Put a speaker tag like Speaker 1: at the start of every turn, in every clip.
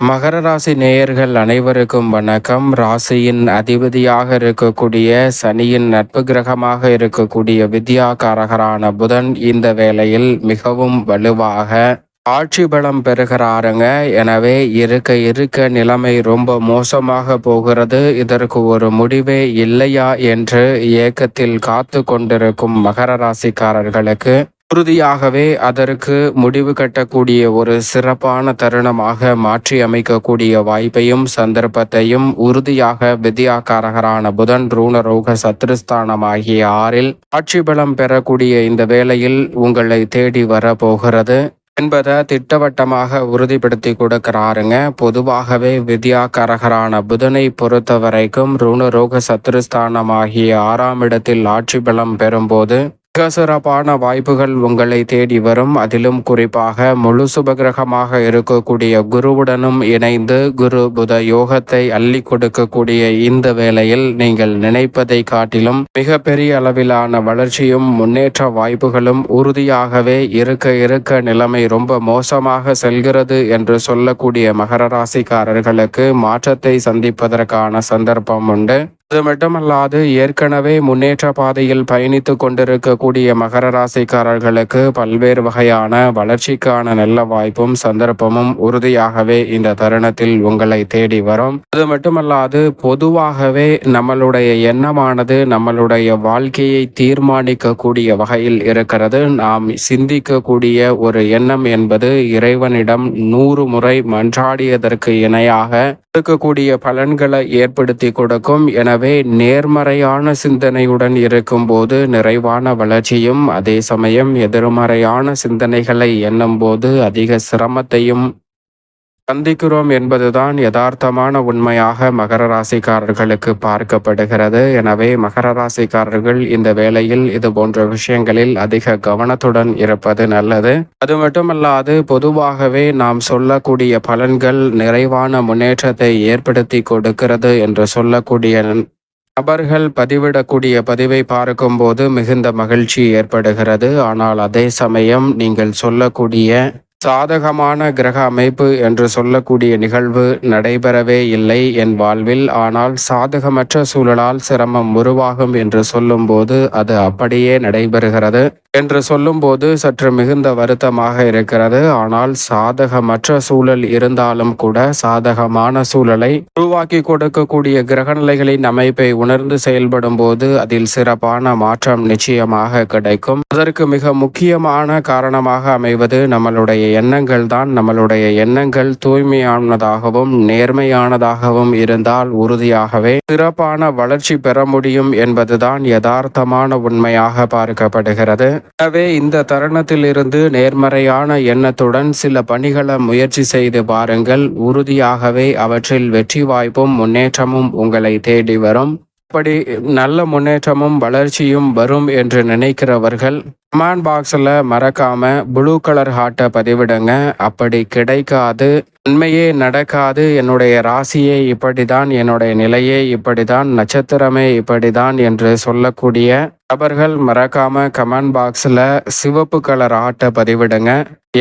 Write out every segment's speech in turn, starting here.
Speaker 1: மகர ராசி நேயர்கள் அனைவருக்கும் வணக்கம். ராசியின் அதிபதியாக இருக்கக்கூடிய சனியின் நட்பு கிரகமாக இருக்கக்கூடிய வித்யாகாரகரான புதன் இந்த வேளையில் மிகவும் வலுவாக ஆட்சி பலம் பெறுகிறாருங்க. எனவே இருக்க இருக்க நிலைமை ரொம்ப மோசமாக போகிறது. இதற்கு ஒரு முடிவே இல்லையா என்று ஏக்கத்தில் காத்து கொண்டிருக்கும் மகர ராசிக்காரர்களுக்கு உறுதியாகவே அதற்கு முடிவு கட்டக்கூடிய ஒரு சிறப்பான தருணமாக மாற்றி அமைக்கக்கூடிய வாய்ப்பையும் சந்தர்ப்பத்தையும் உறுதியாக வித்யாகாரகரான புதன் ரூணரோக சத்ருஸ்தானம் ஆகிய ஆறில் ஆட்சி பலம் பெறக்கூடிய இந்த வேளையில் உங்களை தேடி வர போகிறது என்பதை திட்டவட்டமாக உறுதிப்படுத்தி கொடுக்கிறாருங்க. பொதுவாகவே வித்யாகரகரான புதனை பொறுத்த வரைக்கும் ருணரோக சத்ருஸ்தானம் ஆகிய ஆறாம் இடத்தில் ஆட்சி பலம் பெறும்போது சிறப்பான வாய்ப்புகள் உங்களை தேடி வரும். அதிலும் குறிப்பாக முழு சுபகிரகமாக இருக்கக்கூடிய குருவுடனும் இணைந்து குரு புத யோகத்தை அள்ளி கொடுக்கக்கூடிய இந்த வேளையில் நீங்கள் நினைப்பதை காட்டிலும் மிகப்பெரிய அளவிலான வளர்ச்சியும் முன்னேற்ற வாய்ப்புகளும் உறுதியாகவே இருக்க இருக்க நிலைமை ரொம்ப மோசமாக செல்கிறது என்று சொல்லக்கூடிய மகர ராசிக்காரர்களுக்கு மாற்றத்தை சந்திப்பதற்கான சந்தர்ப்பம் உண்டு. அது மட்டுமல்லாது ஏற்கனவே முன்னேற்ற பாதையில் பயணித்து கொண்டிருக்கக்கூடிய மகர ராசிக்காரர்களுக்கு பல்வேறு வகையான வளர்ச்சிக்கான நல்ல வாய்ப்பும் சந்தர்ப்பமும் உறுதியாகவே இந்த தருணத்தில் உங்களை தேடி வரும். அது மட்டுமல்லாது பொதுவாகவே நம்மளுடைய எண்ணமானது நம்மளுடைய வாழ்க்கையை தீர்மானிக்கக்கூடிய வகையில் இருக்கிறது. நாம் சிந்திக்கக்கூடிய ஒரு எண்ணம் என்பது இறைவனிடம் நூறு முறை மன்றாடியதற்கு இணையாக இருக்கக்கூடிய பலன்களை ஏற்படுத்தி கொடுக்கும். எனவே நேர்மறையான சிந்தனையுடன் இருக்கும்போது நிறைவான வளர்ச்சியும் அதே சமயம் எதிர்மறையான சிந்தனைகளை எண்ணும் போது அதிக சிரமத்தையும் சந்திக்கிறோம் என்பதுதான் யதார்த்தமான உண்மையாக மகர ராசிக்காரர்களுக்கு பார்க்கப்படுகிறது. எனவே மகர ராசிக்காரர்கள் இந்த வேளையில் இது போன்ற விஷயங்களில் அதிக கவனத்துடன் இருப்பது நல்லது. அது மட்டுமல்லாது பொதுவாகவே நாம் சொல்லக்கூடிய பலன்கள் நிறைவான முன்னேற்றத்தை ஏற்படுத்தி கொடுக்கிறது என்று சொல்லக்கூடிய நபர்கள் பதிவிடக்கூடிய பதிவை பார்க்கும்போது மிகுந்த மகிழ்ச்சி ஏற்படுகிறது. ஆனால் அதே சமயம் நீங்கள் சொல்லக்கூடிய சாதகமான கிரக அமைப்பு என்று சொல்லக்கூடிய நிகழ்வு நடைபெறவே இல்லை என் வாழ்வில். ஆனால் சாதகமற்ற சூழலால் சிரமம் உருவாகும் என்று சொல்லும்போது அது அப்படியே நடைபெறுகிறது என்று சொல்லும்போது சற்று மிகுந்த வருத்தமாக இருக்கிறது. ஆனால் சாதகமற்ற சூழல் இருந்தாலும் கூட சாதகமான சூழலை உருவாக்கி கொடுக்கக்கூடிய கிரகநிலைகளின் அமைப்பை உணர்ந்து செயல்படும் போது அதில் சிறப்பான மாற்றம் நிச்சயமாக கிடைக்கும். அதற்கு மிக முக்கியமான காரணமாக அமைவது நம்மளுடைய எண்ணங்கள் தான் நம்மளுடைய எண்ணங்கள் தூய்மையானதாகவும் நேர்மையானதாகவும் இருந்தால் உறுதியாகவே சிறப்பான வளர்ச்சி பெற முடியும் என்பதுதான் யதார்த்தமான உண்மையாக பார்க்கப்படுகிறது. எனவே இந்த தருணத்தில் இருந்து நேர்மறையான எண்ணத்துடன் சில பணிகளை முயற்சி செய்து பாருங்கள். உறுதியாகவே அவற்றில் வெற்றி வாய்ப்பும் முன்னேற்றமும் உங்களை தேடி வரும். அப்படி நல்ல முன்னேற்றமும் வளர்ச்சியும் வரும் என்று நினைக்கிறவர்கள் கமெண்ட் பாக்ஸில் மறக்காம ப்ளூ கலர் ஹார்ட்டை பதிவிடுங்க. அப்படி கிடைக்காது உண்மையே நடக்காது. என்னுடைய ராசியே இப்படிதான் என்னுடைய நிலையே இப்படிதான் நட்சத்திரமே இப்படிதான் என்று சொல்லக்கூடிய நபர்கள் மறக்காம கமெண்ட் பாக்ஸில் சிவப்பு கலர் ஹார்ட்டை பதிவிடுங்க.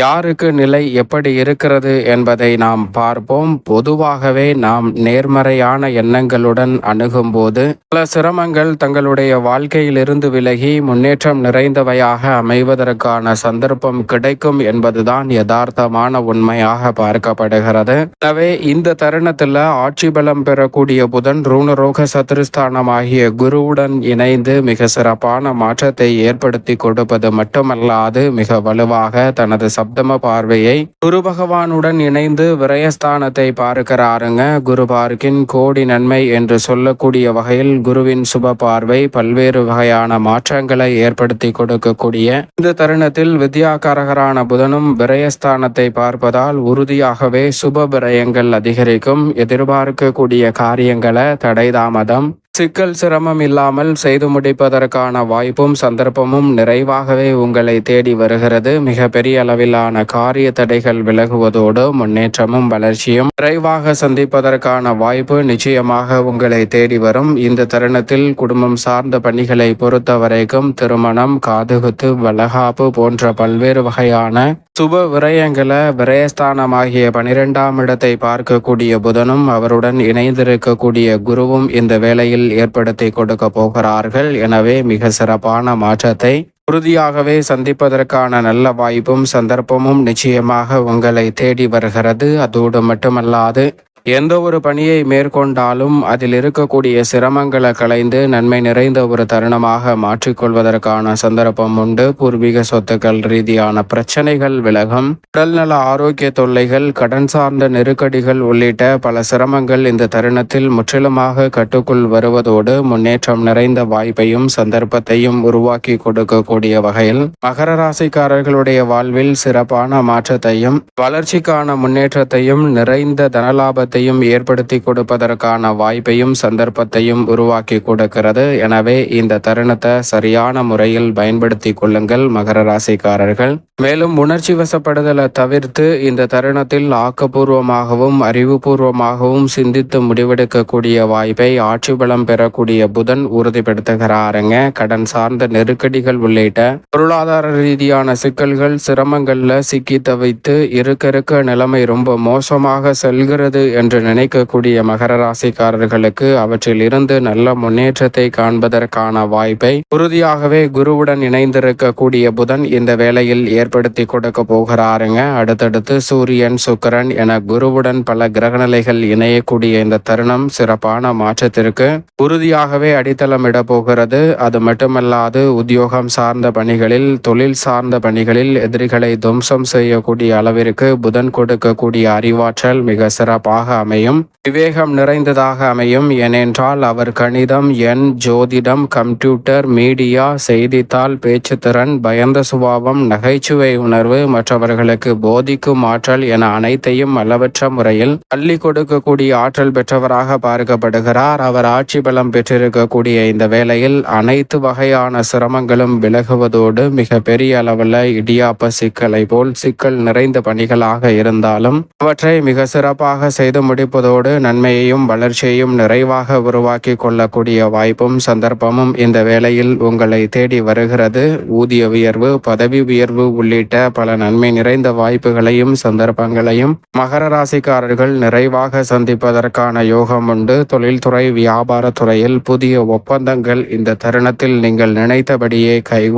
Speaker 1: யாருக்கு நிலை எப்படி இருக்கிறது என்பதை நாம் பார்ப்போம். பொதுவாகவே நாம் நேர்மறையான எண்ணங்களுடன் அணுகும்போது பல சிரமங்கள் தங்களுடைய வாழ்க்கையிலிருந்து விலகி முன்னேற்றம் நிறைந்தவையாக அமைவதற்கான சந்தர்ப்பம் கிடைக்கும் என்பதுதான் யதார்த்தமான உண்மையாக பார்க்கப்படுகிறது. எனவே இந்த தருணத்தில் ஆட்சி பலம் பெறக்கூடிய புதன் ரூணரோக சத்ருஸ்தானம் ஆகிய குருவுடன் இணைந்து மிக சிறப்பான மாற்றத்தை ஏற்படுத்தி கொடுப்பது மட்டுமல்லாது மிக வலுவாக தனது சப்தம பார்வையை குரு பகவானுடன் இணைந்து விரயஸ்தானத்தை பார்க்கிறாருங்க. குரு பார்க்கின் கோடி நன்மை என்று சொல்லக்கூடிய வகையில் குருவின் சுப பார்வை பல்வேறு வகையான மாற்றங்களை ஏற்படுத்தி கொடுக்கக்கூடிய இந்த தருணத்தில் வித்யாகாரகரான புதனும் விரயஸ்தானத்தை பார்ப்பதால் உறுதியாகவே சுப விரயங்கள் அதிகரிக்கும். எதிர்பார்க்கக்கூடிய காரியங்களை தடைதாமதம். சிக்கல் சிரமம் இல்லாமல் செய்து முடிப்பதற்கான வாய்ப்பும் சந்தர்ப்பமும் நிறைவாகவே உங்களை தேடி வருகிறது. மிகப்பெரிய அளவிலான காரிய தடைகள் விலகுவதோடு முன்னேற்றமும் வளர்ச்சியும் விரைவாக சந்திப்பதற்கான வாய்ப்பு நிச்சயமாக உங்களை தேடி வரும். இந்த தருணத்தில் குடும்பம் சார்ந்த பணிகளை பொறுத்த வரைக்கும் திருமணம் காதுகுத்து வளகாப்பு போன்ற பல்வேறு வகையான சுப விரயங்களை விரயஸ்தானமாகிய பனிரெண்டாம் இடத்தை பார்க்கக்கூடிய புதனும் அவருடன் இணைந்திருக்கக்கூடிய குருவும் இந்த வேளையில் ஏற்படுத்தி கொடுக்க போகிறார்கள். எனவே மிக சிறப்பான மாற்றத்தை உறுதியாகவே சந்திப்பதற்கான நல்ல வாய்ப்பும் சந்தர்ப்பமும் நிச்சயமாக உங்களை தேடி வருகிறது. அதோடு மட்டுமல்லாது எந்த ஒரு பணியை மேற்கொண்டாலும் அதில் இருக்கக்கூடிய சிரமங்களை களைந்து நன்மை நிறைந்த ஒரு தருணமாக மாற்றிக்கொள்வதற்கான சந்தர்ப்பம் உண்டு. பூர்வீக சொத்துக்கள் ரீதியான பிரச்சனைகள் விலகும். உடல்நல ஆரோக்கிய தொல்லைகள் கடன் சார்ந்த நெருக்கடிகள் உள்ளிட்ட பல சிரமங்கள் இந்த தருணத்தில் முற்றிலுமாக கட்டுக்குள் வருவதோடு முன்னேற்றம் நிறைந்த வாய்ப்பையும் சந்தர்ப்பத்தையும் உருவாக்கி கொடுக்கக்கூடிய வகையில் மகர ராசிக்காரர்களுடைய வாழ்வில் சிறப்பான மாற்றத்தையும் வளர்ச்சிக்கான முன்னேற்றத்தையும் நிறைந்த தனலாபத்தையும் ஏற்படுத்தி கொடுப்பதற்கான வாய்ப்பையும் சந்தர்ப்பத்தையும் உருவாக்கி கொடுக்கிறது. எனவே இந்த தருணத்தை சரியான முறையில் பயன்படுத்தி கொள்ளுங்கள் மகர ராசிக்காரர்கள் மேலும் உணர்ச்சி வசப்படுதலை தவிர்த்து இந்த தருணத்தில் ஆக்கப்பூர்வமாகவும் அறிவுபூர்வமாகவும் சிந்தித்து முடிவெடுக்கக்கூடிய வாய்ப்பை ஆட்சி பலம் பெறக்கூடிய புதன் உறுதிப்படுத்துகிறாருங்க. கடன் சார்ந்த நெருக்கடிகள் உள்ளிட்ட பொருளாதார ரீதியான சிக்கல்கள் சிரமங்கள்ல சிக்கி தவித்து இருக்க இருக்க நிலைமை ரொம்ப மோசமாக செல்கிறது என்று நினைக்கக்கூடிய மகர ராசிக்காரர்களுக்கு அவற்றில் இருந்து நல்ல முன்னேற்றத்தை காண்பதற்கான வாய்ப்பை உறுதியாகவே குருவுடன் இணைந்திருக்கக்கூடிய புதன் இந்த வேளையில் ஏற்படுத்தி கொடுக்க போகிறாருங்க. அடுத்தடுத்து சூரியன் சுக்கரன் என குருவுடன் பல கிரகநிலைகள் இணையக்கூடிய இந்த தருணம் சிறப்பான மாற்றத்திற்கு உறுதியாகவே அடித்தளமிட போகிறது. அது மட்டுமல்லாது உத்தியோகம் சார்ந்த பணிகளில் தொழில் சார்ந்த பணிகளில் எதிரிகளை துவம்சம் செய்யக்கூடிய அளவிற்கு புதன் கொடுக்கக்கூடிய அறிவாற்றல் மிக சிறப்பாக அமையும். விவேகம் நிறைந்ததாக அமையும். ஏனென்றால் அவர் கணிதம் எண் ஜோதிடம் கம்ப்யூட்டர் மீடியா செய்தித்தாள் பேச்சுத்திறன் பயந்த சுபாவம் நகைச்சுவை உணர்வு மற்றவர்களுக்கு போதிக்கும் ஆற்றல் என அனைத்தையும் அளவற்ற முறையில் அள்ளி கொடுக்கக்கூடிய ஆற்றல் பெற்றவராக பார்க்கப்படுகிறார். அவர் ஆட்சி பலம் பெற்றிருக்கக்கூடிய இந்த வேளையில் அனைத்து வகையான சிரமங்களும் விலகுவதோடு மிக பெரிய அளவில் இடியாப்ப சிக்கலை போல் சிக்கல் நிறைந்த பணிகளாக இருந்தாலும் அவற்றை மிக சிறப்பாக செய்து முடிப்பதோடு நன்மையையும் வளர்ச்சியையும் நிறைவாக உருவாக்கி கொள்ளக்கூடிய வாய்ப்பும் சந்தர்ப்பமும் இந்த வேளையில் உங்களை தேடி வருகிறது. ஊதிய உயர்வு பதவி உயர்வு உள்ளிட்ட பல நன்மை நிறைந்த வாய்ப்புகளையும் சந்தர்ப்பங்களையும் மகர ராசிக்காரர்கள் நிறைவாக சந்திப்பதற்கான யோகம் உண்டு. தொழில்துறை வியாபாரத்துறையில் புதிய ஒப்பந்தங்கள் இந்த தருணத்தில் நீங்கள் நினைத்தபடியே கைகூடும்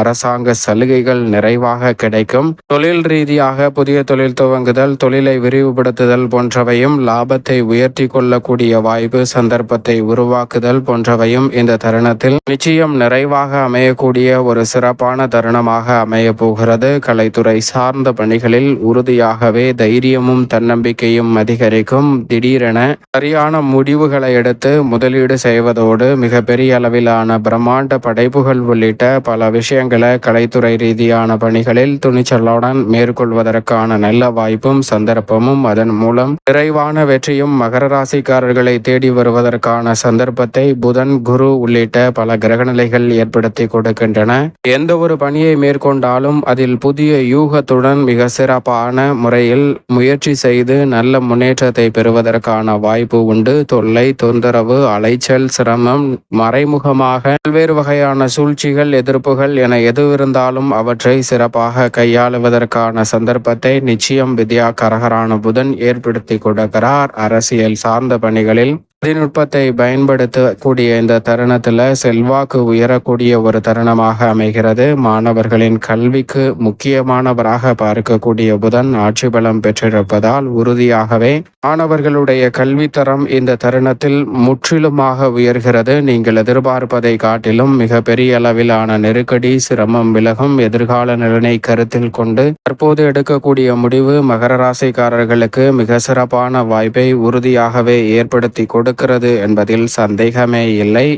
Speaker 1: அரசாங்க சலுகைகள் நிறைவாக கிடைக்கும். தொழில் ரீதியாக புதிய தொழில் துவங்குதல் தொழிலை விரிவுபடுத்துதல் போன்றவையும் லாபத்தை உயர்த்தி கொள்ளக்கூடிய வாய்ப்பு சந்தர்ப்பத்தை உருவாக்குதல் போன்றவையும் இந்த தருணத்தில் நிச்சயம் நிறைவாக அமையக்கூடிய ஒரு சிறப்பான தருணமாக அமைய போகிறது. கலைத்துறை சார்ந்த பணிகளில் உறுதியாகவே தைரியமும் தன்னம்பிக்கையும் அதிகரிக்கும். திடீரென சரியான முடிவுகளை எடுத்து முதலீடு செய்வதோடு மிகப்பெரிய அளவிலான பிரம்மாண்ட படைப்புகள் உள்ளிட்ட பல பல விஷயங்களை கலைத்துறை ரீதியான பணிகளில் துணிச்சலுடன் மேற்கொள்வதற்கான நல்ல வாய்ப்பும் சந்தர்ப்பமும் அதன் மூலம் விரைவான வெற்றியும் மகர ராசிக்காரர்களை தேடி வருவதற்கான சந்தர்ப்பத்தை புதன் குரு உள்ளிட்ட பல கிரகநிலைகள் ஏற்படுத்தி கொடுக்கின்றன. எந்த ஒரு பணியை மேற்கொண்டாலும் அதில் புதிய யூகத்துடன் மிக சிறப்பான முறையில் முயற்சி செய்து நல்ல முன்னேற்றத்தை பெறுவதற்கான வாய்ப்பு உண்டு. தொல்லை தொந்தரவு அலைச்சல் சிரமம் மறைமுகமாக பல்வேறு வகையான சூழ்ச்சிகள் எதிர்ப்பு எதிர்ப்புகள் என எது இருந்தாலும் அவற்றை சிறப்பாக கையாளுவதற்கான சந்தர்ப்பத்தை நிச்சயம் வித்யா கரகரான புதன் ஏற்படுத்தி கொடுக்கிறார். அரசியல் சார்ந்த பணிகளில் தொழில்நுட்பத்தை பயன்படுத்தக்கூடிய இந்த தருணத்தில் செல்வாக்கு உயரக்கூடிய ஒரு தருணமாக அமைகிறது. மாணவர்களின் கல்விக்கு முக்கியமானவராக பார்க்கக்கூடிய புதன் ஆட்சி பலம் பெற்றிருப்பதால் உறுதியாகவே மாணவர்களுடைய கல்வித்தரம் இந்த தருணத்தில் முற்றிலுமாக உயர்கிறது. நீங்கள் எதிர்பார்ப்பதை காட்டிலும் மிக பெரிய அளவிலான நெருக்கடி சிரமம் விலகும் எதிர்கால நலனை கருத்தில் கொண்டு தற்போது எடுக்கக்கூடிய முடிவு மகர ராசிக்காரர்களுக்கு மிக சிறப்பான வாய்ப்பை உறுதியாகவே ஏற்படுத்தி கொடு கொடுக்கிறது என்பதில் சந்தேகமே இல்லை.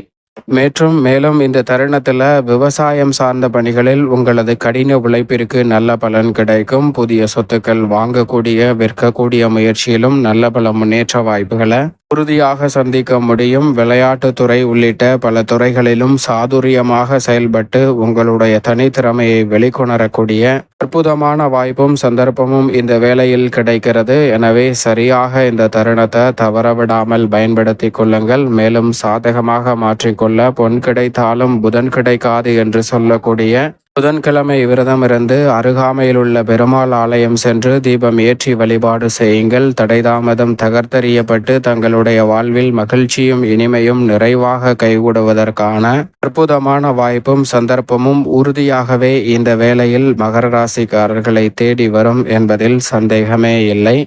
Speaker 1: மற்றும் மேலும் இந்த தருணத்தில் விவசாயம் சார்ந்த பணிகளில் உங்களது கடின உழைப்பிற்கு நல்ல பலன் கிடைக்கும். புதிய சொத்துக்கள் வாங்கக்கூடிய விற்கக்கூடிய முயற்சியிலும் நல்ல பல முன்னேற்ற வாய்ப்புகளை உறுதியாக சந்திக்க முடியும். விளையாட்டுத்துறை உள்ளிட்ட பல துறைகளிலும் சாதுரியமாக செயல்பட்டு உங்களுடைய தனித்திறமையை வெளிக்கொணரக்கூடிய அற்புதமான வாய்ப்பும் சந்தர்ப்பமும் இந்த வேளையில் கிடைக்கிறது. எனவே சரியாக இந்த தருணத்தை தவறவிடாமல் பயன்படுத்தி கொள்ளுங்கள். மேலும் சாதகமாக மாற்றிக்கொள்ள பொன் கிடைத்தாலும் புதன் கிடைக்காது என்று சொல்லக்கூடிய புதன்கிழமை விரதம் இருந்து அருகாமையில் உள்ள பெருமாள் ஆலயம் சென்று தீபம் ஏற்றி வழிபாடு செய்யுங்கள். தடைதாமதம் தகர்த்தறியப்பட்டு தங்களுடைய வாழ்வில் மகிழ்ச்சியும் இனிமையும் நிறைவாக கைகூடுவதற்கான அற்புதமான வாய்ப்பும் சந்தர்ப்பமும் உறுதியாகவே இந்த வேளையில் மகர ராசிக்காரர்களை தேடி வரும் என்பதில் சந்தேகமே இல்லை.